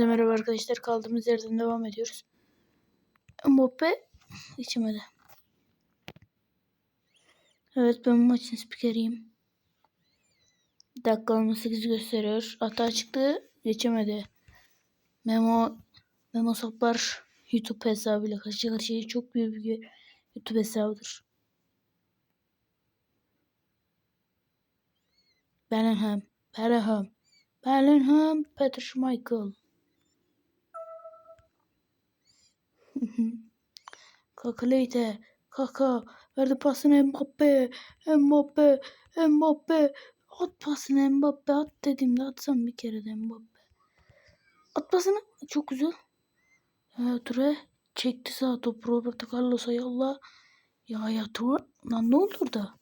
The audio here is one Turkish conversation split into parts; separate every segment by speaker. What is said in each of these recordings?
Speaker 1: Hepinize merhaba arkadaşlar. Kaldığımız yerden devam ediyoruz. Mbappe içemedi. Evet ben maçın spikeriyim. Dakika 18 gösteriyor. Hata çıktı. Geçemedi. Memo Memo Sapar YouTube hesabıyla karşı karşıya çok büyük bir YouTube hesabıdır. Bellingham. Bellingham. Bellingham. Peter Schmeichel. Kaka Leite. Kaka. Verdi pasını Mbappe. Mbappe. Mbappe. At pasını Mbappe. At dediğimde atsam bir kere de Mbappe. At pasını. Çok güzel. Ya Ture. Çekti sağ topu Roberto Carlos'a yolla. Ya ya Ture. Lan ne oldu orada?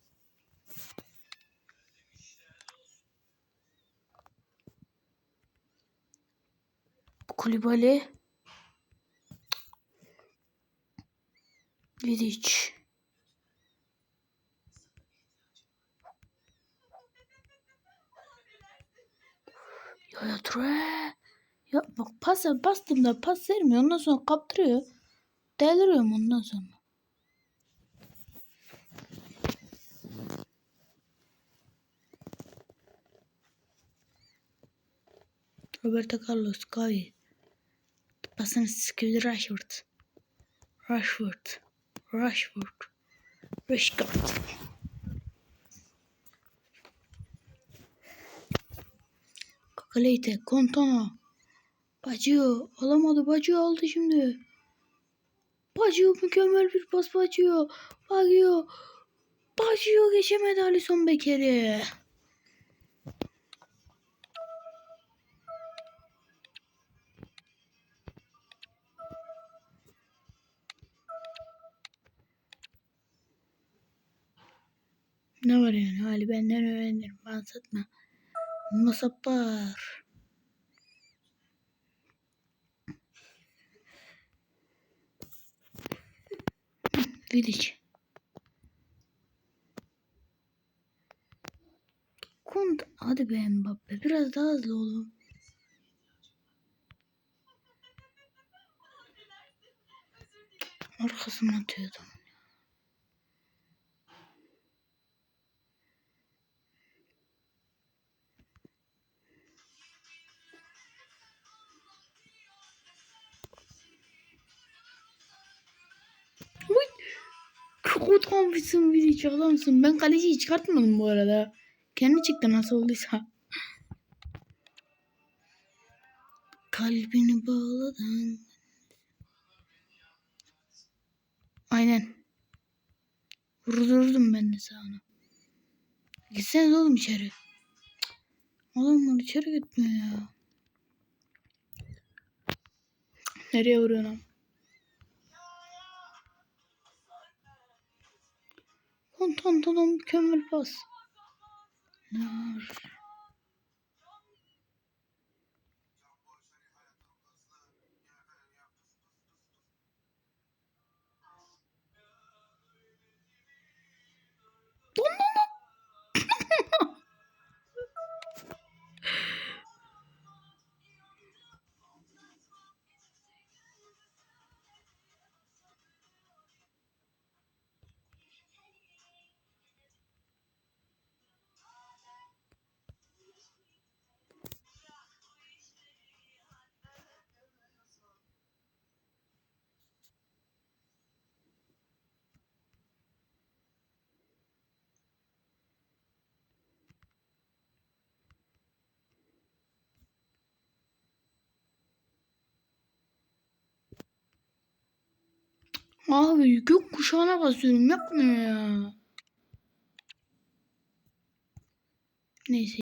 Speaker 1: Kulübali. Vidic. Ya ya Ture. Ya bak pas bastım da pas vermiyor. Ondan sonra kaptırıyor. Deliriyorum ondan sonra. Roberto Carlos, Gavi. Pasını sıkıyordu Rashford. Rashford. Rashford. Rashford. Kakaleyte, Kontona. Bacıyor. Alamadı. Bacıyor aldı şimdi. Bacıyor mükemmel bir pas bacıyor. Bacıyor. Bacıyor geçemedi Alisson Beker'i. Ne var yani hali benden öğrenirim. Ben satma. Masapar. Vidic. Kont hadi be Mbappe biraz daha hızlı olun. Arkasına atıyordum. Kurtarmışsın Vidic adamsın. Ben kaleciyi çıkartmadım bu arada. Kendi çıktı nasıl olduysa. Kalbini bağladın. Aynen. Vurdurdum ben de sağına. Gitseniz oğlum içeri. Adamlar içeri gitmiyor ya. Nereye vuruyorsun lan? Kontantadan mükemmel pas. Nar. Abi gök kuşağına basıyorum yapmıyor ya. Neyse.